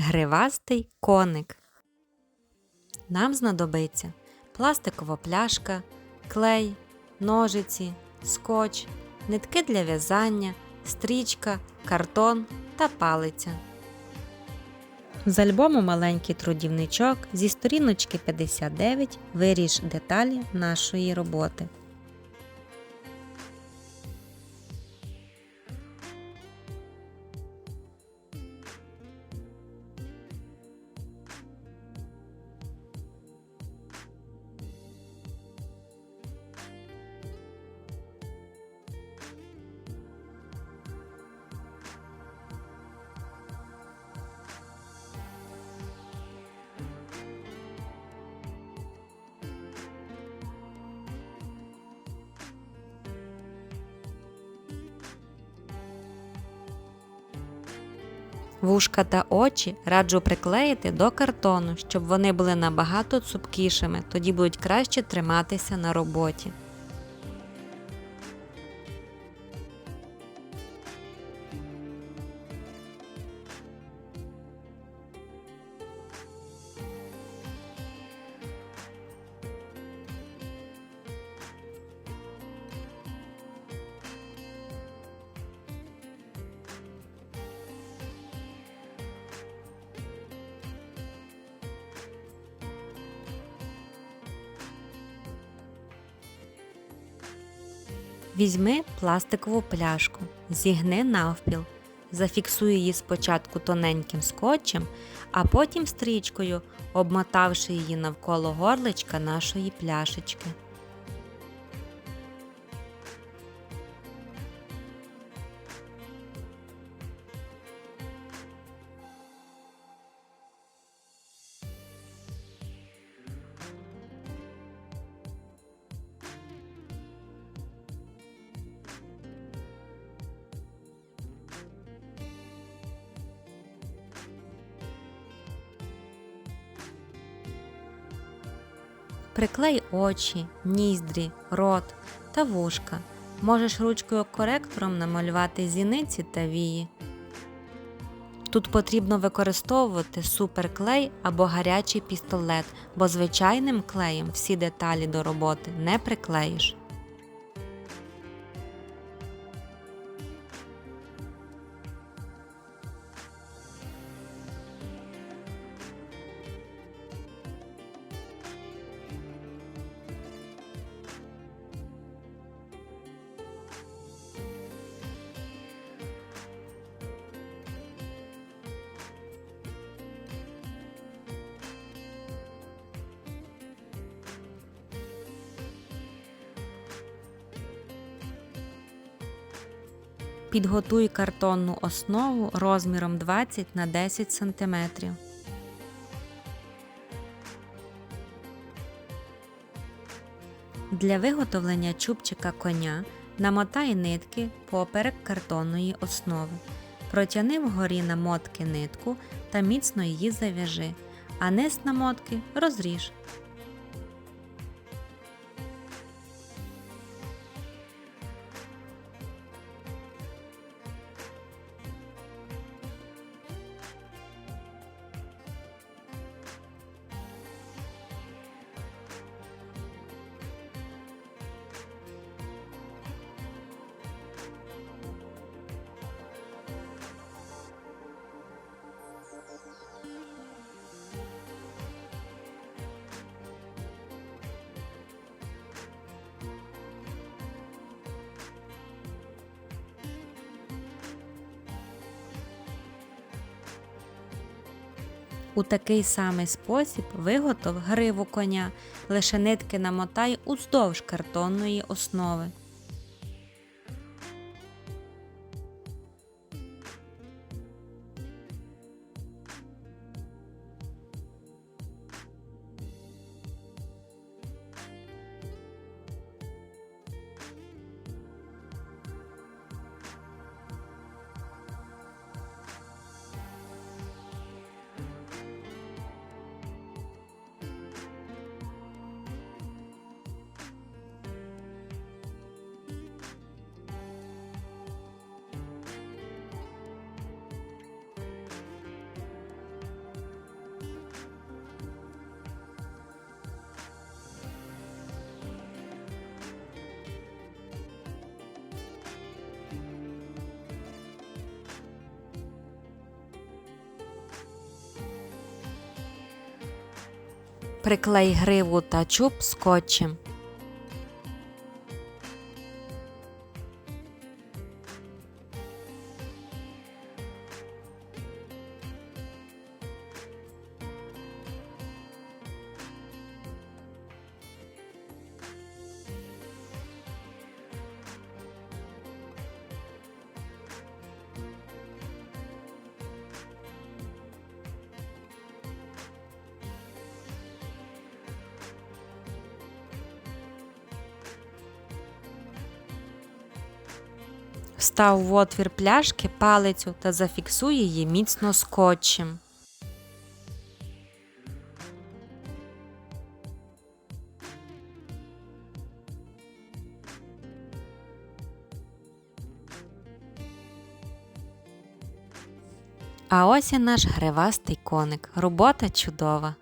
Гривастий коник. Нам знадобиться пластикова пляшка, клей, ножиці, скотч, нитки для в'язання, стрічка, картон та палиця. З альбому маленький трудівничок зі сторіночки 59 виріж деталі нашої роботи. Вушка та очі раджу приклеїти до картону, щоб вони були набагато цупкішими, тоді будуть краще триматися на роботі. Візьми пластикову пляшку, зігни навпіл, зафіксуй її спочатку тоненьким скотчем, а потім стрічкою, обмотавши її навколо горличка нашої пляшечки. Приклей очі, ніздрі, рот та вушка. Можеш ручкою коректором намалювати зіниці та вії. Тут потрібно використовувати суперклей або гарячий пістолет, бо звичайним клеєм всі деталі до роботи не приклеїш. Підготуй картонну основу розміром 20 на 10 см. Для виготовлення чубчика коня намотай нитки поперек картонної основи. Протяни вгорі намотки нитку та міцно її зав'яжи, а низ намотки розріж. У такий самий спосіб виготов гриву коня, лише нитки намотай уздовж картонної основи. Приклей гриву та чуб скотчем. Встав в отвір пляшки палицю та зафіксуй її міцно скотчем. А ось і наш гривастий коник. Робота чудова.